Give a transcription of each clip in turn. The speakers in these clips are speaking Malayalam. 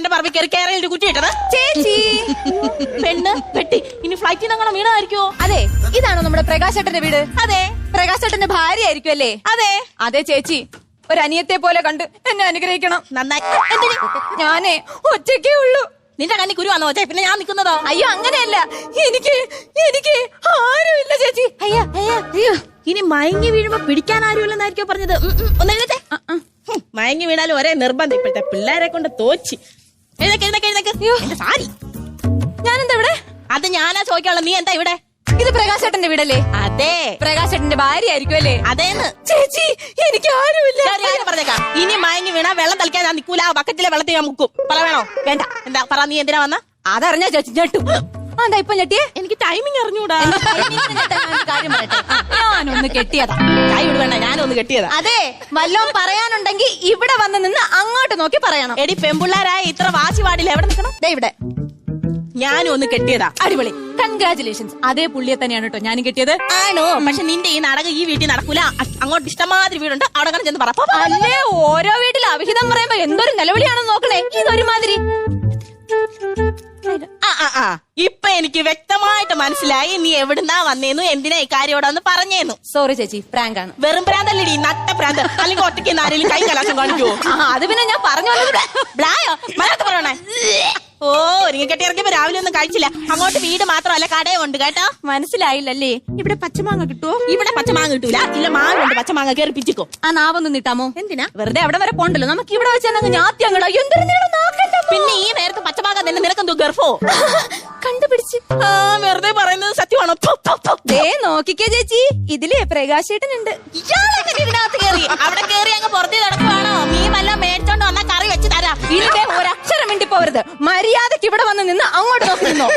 എന്റെ പറമ്പിൽ കയറി കേരള കുറ്റി ഇട്ടത്. ചേച്ചി. പെണ്ണ് പെട്ടി. ഇനി ഫ്ലൈറ്റിൽ അങ്ങനെ വീണായിരിക്കോ അതെ ഇതാണോ നമ്മുടെ പ്രകാശേട്ടന്റെ വീട്? അതെ. പ്രകാശേട്ടന്റെ ഭാര്യ ആയിരിക്കും അല്ലേ? അതെ. അതെ ചേച്ചി. ഒരു അനിയത്തെ പോലെ കണ്ട് എന്നെ അനുഗ്രഹിക്കണം. നന്നായി. എന്തിന്? ഞാനേ ഒറ്റയ്ക്കേ ഉള്ളൂ. നിന്റെ കണ്ണി കുരുവാണോ ചേച്ചി? ചേ പിന്നെ ഞാൻ നിൽക്കുന്നതോ? അയ്യോ അങ്ങനെയല്ല. എനിക്ക് എനിക്ക് ആരുമില്ല ചേച്ചി. അയ്യോ അയ്യോ അയ്യോ. ഇനി മയങ്ങി വീഴുമ്പോ പിടിക്കാൻ ആരുമില്ലെന്നായിരിക്കോ പറഞ്ഞത്? ഒന്നെഴുതേ മയങ്ങി വീണാലും ഒരേ നിർബന്ധം. ഇപ്പോഴത്തെ പിള്ളേരെ കൊണ്ട് തോച്ചി എഴുന്നേക്ക് എഴുന്നേക്ക് എഴുന്നേക്ക് എന്റെ സാരി. ഞാനെന്താ ഇവിടെ? അത് ഞാനാ ചോദിക്കാനുള്ള നീ എന്താ ഇവിടെ? ഇത് പ്രകാശേട്ടന്റെ വീടല്ലേ? അതെ. പ്രകാശേട്ടന്റെ ഭാര്യ ആയിരിക്കും അല്ലേ? അതേന്ന്. ചേച്ചി എനിക്ക് ആരുമില്ല. പറഞ്ഞേക്കാം? ഇനി മയങ്ങി വീണാ വെള്ളം തളിക്കാൻ ഞാൻ നിൽക്കൂല ആ ബക്കറ്റിലെ വെള്ളത്തിൽ ഞാൻ മുക്കും. പറ വേണോ? വേണ്ട. എന്താ? പറ നീ എന്തിനാ വന്ന? അതറിഞ്ഞാ ചേച്ചി ഞെട്ടും. എന്താ ഇപ്പൊ ഞെട്ടിയേ? എനിക്ക് ടൈമിംഗ് അറിഞ്ഞൂടാ. ഞാനൊന്ന് കെട്ടിയതാ. കൈ വിട് വേണ്ട ഞാനൊന്ന് കെട്ടിയതാ. അതെ വല്ലോം പറയാനുണ്ടെങ്കിൽ ഇവിടെ വന്ന് നിന്ന് അങ്ങോട്ട് നോക്കി പറയണം. എടി പെമ്പിള്ളാരായ ഇത്ര വാശി പാടില്ല എവിടെ നിൽക്കണം? ദേ ഇവിടെ. ഞാനും ഒന്ന് കെട്ടിയതാ. അടിപൊളി. കൺഗ്രാചുലേഷൻസ് അതേ പുള്ളിയെ തന്നെയാണ് കേട്ടോ ഞാനും കെട്ടിയത്. ആണോ? പക്ഷെ നിന്റെ ഈ നാടകം ഈ വീട്ടിൽ നടക്കൂല. അങ്ങോട്ട് ഇഷ്ടമാതിരി വീടുണ്ട്. അവിടെ ചെന്ന് പറ. അല്ലേ ഓരോ വീട്ടിൽ അവിഹിതം പറയുമ്പോ എന്തൊരു നിലവിളിയാണെന്ന് നോക്കണേ. ഇതൊരുമാതിരി. ആ. ഇപ്പൊ എനിക്ക് വ്യക്തമായിട്ട് മനസ്സിലായി നീ എവിടുന്നാ വന്നേന്നു എന്തിനാ ഇക്കാര്യോടൊന്ന് പറഞ്ഞേന്നു. സോറി ചേച്ചി പ്രാങ്ക് ആണ് വെറും പ്രാന്തല്ലേ നട്ട പ്രാന്ത്. അല്ലെങ്കിൽ ഒറ്റയ്ക്ക് ആരെങ്കിലും കൈ കലാശം കാണിക്കുവോ? ആ, അത് പിന്നെ ഞാൻ പറഞ്ഞു ബ്ലായോ മലയാളത്തിൽ പറയണേ. ഓ ഒരുങ്ങി കെട്ടി ഇറങ്ങിയപ്പോ രാവിലെ ഒന്നും കഴിച്ചില്ല. അങ്ങോട്ട് വീട് മാത്രമല്ല കടയും ഉണ്ട് കേട്ടോ. മനസ്സിലായില്ലല്ലേ? ഇവിടെ പച്ചമാങ്ങ കിട്ടുവോ? ഇവിടെ പച്ചമാങ്ങ കിട്ടൂല. ഇല്ല മാങ്ങ ഉണ്ട് പച്ചമാങ്ങ കയറി പിച്ചിക്കോ. ആ നാവൊന്നും നിട്ടാമോ എന്തിനാ? വെറുതെ അവിടെ വരെ പോണ്ടല്ലോ. നമുക്ക് ഇവിടെ വെച്ചാൽ ഞാത്തി ഞാത്തിയങ്ങളോ എന്തൊരു നീളം നാക്കണ്ട അമ്മോ. പിന്നെ ഈ നേരത്തെ പച്ചമാങ്ങ തന്നെ നിനക്കെന്തോ ഗർഭോ കണ്ടുപിടിച്ച്. ആ വെറുതെ പറയുന്നത് സത്യമാണോ? ഫു, ഫു, ഫു. ദേ നോക്കിക്കോ ചേച്ചി. ഇതിലേ പ്രകാശേട്ടനുണ്ട്. ഇയാളെങ്ങനെ ഇതിനകത്ത് കേറി. അവിടെ കേറി അങ്ങ് പുറത്ത് കിടക്കുവാണോ? മീൻ വല്ലതും മേടിച്ചോണ്ട് വന്നാ കറി വെച്ച് തരാം. ഇതിന്റെ ഒരക്ഷരം മിണ്ടി പോവരുത് മര്യാദയ്ക്ക് ഇവിടെ വന്ന് നിന്ന് അങ്ങോട്ട് നോക്കി നിന്നോ.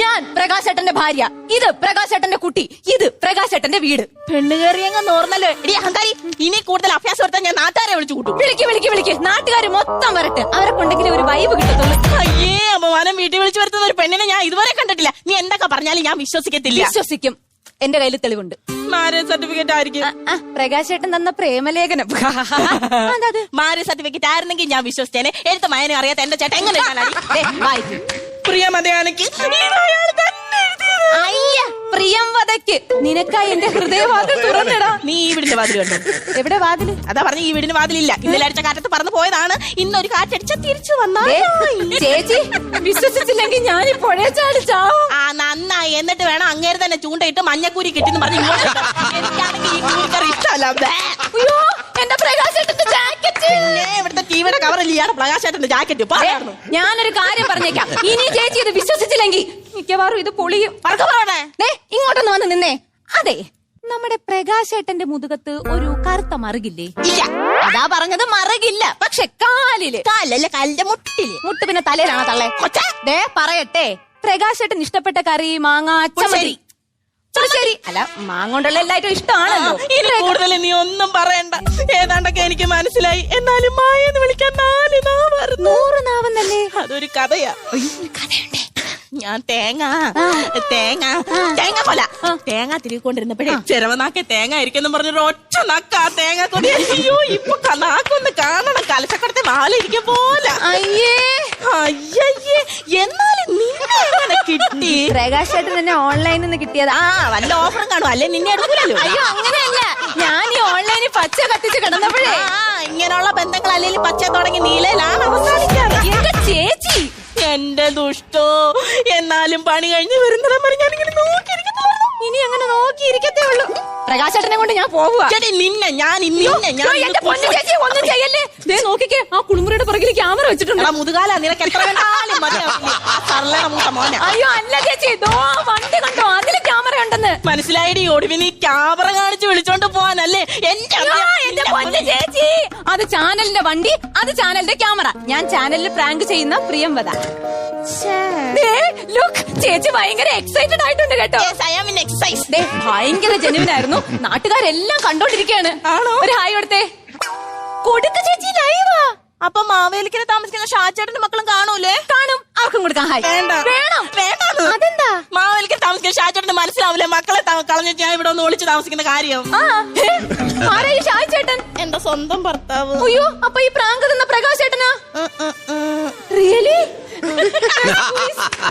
ഞാൻ പ്രകാശേട്ടന്റെ ഭാര്യ. ഇത് പ്രകാശേട്ടന്റെ കുട്ടി. ഇത് പ്രകാശേട്ടന്റെ വീട്. പെണ്ണ് കയറി നോർന്നല്ലോ? എടി അഹങ്കാരി ഇനി കൂടുതൽ അഭ്യാസം എടുത്താൽ ഞാൻ നാട്ടുകാരെ വിളിച്ചു കൂട്ടും. വിളിക്ക് വിളിക്ക് വിളിക്ക്. നാട്ടുകാർ മൊത്തം വരട്ടെ. അവരെ കൊണ്ടെങ്കിലും ഒരു വൈബ് കിട്ടത്തുള്ളൂ. അയ്യേ അപമാനം വീട്ടിൽ വിളിച്ചു വരുത്തുന്ന ഒരു പെണ്ണിനെ ഞാൻ ഇതുവരെ കണ്ടിട്ടില്ല. നീ എന്തൊക്കെ പറഞ്ഞാലും ഞാൻ വിശ്വസിക്കത്തില്ല. വിശ്വസിക്കും. എന്റെ കയ്യിൽ തെളിവുണ്ട്. മാരേജ് സർട്ടിഫിക്കറ്റ് ആയിരിക്കും പ്രകാശേട്ടൻ തന്ന പ്രേമലേഖനം? മാരേജ് സർട്ടിഫിക്കറ്റ് ആയിരുന്നെങ്കിൽ ഞാൻ വിശ്വസിച്ചേനെ. എഴുത്ത് മയനെ അറിയാത്ത എന്റെ ചേട്ടൻ എങ്ങനെ വായിക്ക്. പ്രിയ മതയാനക്ക് ഇതയാൾ തന്നെ എഴുതിയത്. അയ്യ പ്രിയം വധയ്ക്ക്. നിനക്കായി എന്റെ ഹൃദയവാതിൽ തുറന്നിടാ. നീ ഈ വീടിന്റെ വാതിൽ കണ്ടു എവിടെ വാതിൽ? അതാ പറഞ്ഞ ഈ വീടിന് വാതിലില്ല. ഇന്നലെ അടിച്ച കാറ്റത്ത് പറന്നു പോയതാണ്. ഇന്നൊരു കാറ്റടിച്ച തിരിച്ചു വന്നാ. ചേച്ചി വിശ്വസിച്ചില്ലെങ്കിൽ ഞാൻ ഈ പുഴയെ ചാടി ചാവും. ആ നന്നായി. എന്നിട്ട് വേണം അങ്ങേര് തന്നെ ചൂണ്ടയിട്ട് മഞ്ഞക്കൂരി കിട്ടിന്ന് പറഞ്ഞു. എനിക്കാണെങ്കിൽ ഈ കൂരിക്കറി ഇഷ്ടമല്ല. അയ്യോ എന്റെ പ്രകാശേട്ടന്റെ ജാക്കറ്റ്. പിന്നെ ഇവിടുത്തെ ടിവിയുടെ കവറിൽ ഇയാളെ പ്രകാശേട്ടന്റെ ജാക്കറ്റ്. പറയായിരുന്നു ഞാനൊരു കാര്യം പറഞ്ഞേക്കാം. ഇനി ചേച്ചി ഇത് വിശ്വസിച്ചില്ലെങ്കിൽ മിക്കവാറും ഇത് പൊളിയും. ഇങ്ങോട്ടൊന്ന് വന്ന് നിന്നേ. അതെ നമ്മുടെ പ്രകാശേട്ടന്റെ മുതുകത്ത് ഒരു കറുത്ത മറുകില്ലേ? ഇല്ല. അതാ പറഞ്ഞത് മറുകില്ല. പക്ഷെ കാലിൽ. കാലല്ല കാലിന്റെ മുട്ടിൽ. മുട്ട് പിന്നെ തലയിലാണോ തള്ളേ. ദേ പറയട്ടെ. പ്രകാശേട്ടൻ ഇഷ്ടപ്പെട്ട കറി മാങ്ങ ചമ്മന്തി. പുളിശ്ശേരി അല്ല മാങ്ങ കൊണ്ടുള്ള എല്ലായിട്ടും ഇഷ്ടമാണല്ലോ. ഇനി കൂടുതൽ നീ ഒന്നും പറയണ്ട. ഏതാണ്ടൊക്കെ എനിക്ക് മനസ്സിലായി. എന്നാലും മായ എന്ന് വിളിക്കാൻ നാല് നാവായിരുന്നു നൂറ് നാവെന്നല്ലേ? അതൊരു കഥയാ. കഥയുണ്ടേ. ഞാൻ തേങ്ങ തേങ്ങ തേങ്ങ പോല. തേങ്ങ തിരികൊണ്ടിരുന്നപ്പോഴേ ചെരവനാക്കെ തേങ്ങ ഇരിക്കുന്നു പറഞ്ഞൊരു ഒറ്റ നക്ക ആ തേങ്ങ കൊടി. അയ്യോ ഇപ്പൊ നാക്കൊന്ന് കാണണം. കലശക്കടത്തെ മാലിരിക്കും പോലെ. അയ്യേ. അയ്യേ എന്നാലും കിട്ടി. പ്രകാശേട്ടൻ എന്നെ ഓൺലൈനിൽ നിന്ന് കിട്ടിയത്. ആ വല്ല ഓഫറും കാണും. അല്ലേ നിന്നെ എടുക്കൂലല്ലോ? അയ്യോ അങ്ങനെയല്ല. ഞാൻ ഈ ഓൺലൈനിൽ പച്ച കത്തിച്ച് കിടന്നപ്പോഴേ. ആ ഇങ്ങനെയുള്ള ബന്ധങ്ങൾ അല്ലെങ്കിൽ പച്ച തുടങ്ങി നീലയിലാണ് അവസാനിക്കാറ്. എന്റെ ചേച്ചി. എന്റെ ദുഷ്ടോ എന്നാലും പണി കഴിഞ്ഞ് വരുന്നിടം വരെ ഞാനിങ്ങനെ നോക്കിയിരിക്കുന്നു. ഇനി അങ്ങനെ നോക്കിയിരിക്കത്തേ ഉള്ളൂ. പ്രകാശേട്ടനെ കൊണ്ട് ഞാൻ പോവുക. ചേട്ടി നിന്നെ ഞാൻ നിന്നെ ഞാൻ അയ്യോ, എന്റെ പൊന്നു ചേച്ചി ഒന്നും ചെയ്യല്ലേ? ദേ നോക്കിക്കേ ആ കുളിമുറിയുടെ പുറകിൽ ക്യാമറ വെച്ചിട്ടുണ്ട്. മുതുകാല നിനക്ക് എത്ര വേണ്ടാലും മതിയാവില്ല. ആ സർലേടെ മൂത്ത മോനെ. അയ്യോ അല്ല ചേച്ചി ദോ വണ്ടി കണ്ടോ? അതിൽ ക്യാമറ ഉണ്ടെന്ന് മനസ്സിലായിടി ഒടുവിന് ഈ ക്യാമറ കാണിച്ച് വിളിച്ചോണ്ട് പോവാനല്ലേ? എന്റെ അയ്യോ, എന്റെ പൊന്നു ചേച്ചി. അത് ചാനലിന്റെ വണ്ടി അത് ചാനലിന്റെ ക്യാമറ. ഞാൻ ചാനലിൽ പ്രാങ്ക് ചെയ്യുന്ന പ്രിയംവദ ദേ, look, ചേച്ചി ഭയങ്കര എക്സൈറ്റഡ് ആയിട്ടുണ്ട് കേട്ടോ. ദേ, ഭയങ്കര ജനുവിനായിരുന്നു നാട്ടുകാരെല്ലാം കണ്ടോണ്ടിരിക്കയാണ്. ആണോ? ഒരു ഹായ് കൊടുത്തേ. കൊടുക്ക ചേച്ചി ലൈവാ അപ്പൊ മാവേലിക്കര താമസിക്കുന്ന ഷാച്ചേട്ടന്റെ മക്കളും കാണൂലേ? കാണും. ആർക്കും കൊടുക്കാൻ ഹായ്. വേണ്ട. വേണം. വേണ്ടാന്ന്. അതെന്താ? മാവേലിക്കര താമസിക്കുന്ന ഷാച്ചേട്ടന് മനസ്സിലാവില്ല? മക്കളെ ത- കളഞ്ഞിട്ട് ഞാൻ ഇവിടെ ഒന്ന് ഒളിച്ച് താമസിക്കുന്ന കാര്യം. ആ ഹേ, ആരാ ഈ ചേട്ടൻ എന്റെ സ്വന്തം ഭർത്താവ്. അയ്യോ അപ്പൊ ഈ പ്രാങ്ക് തന്ന പ്രകാശ് ചേട്ടനാ. Really I,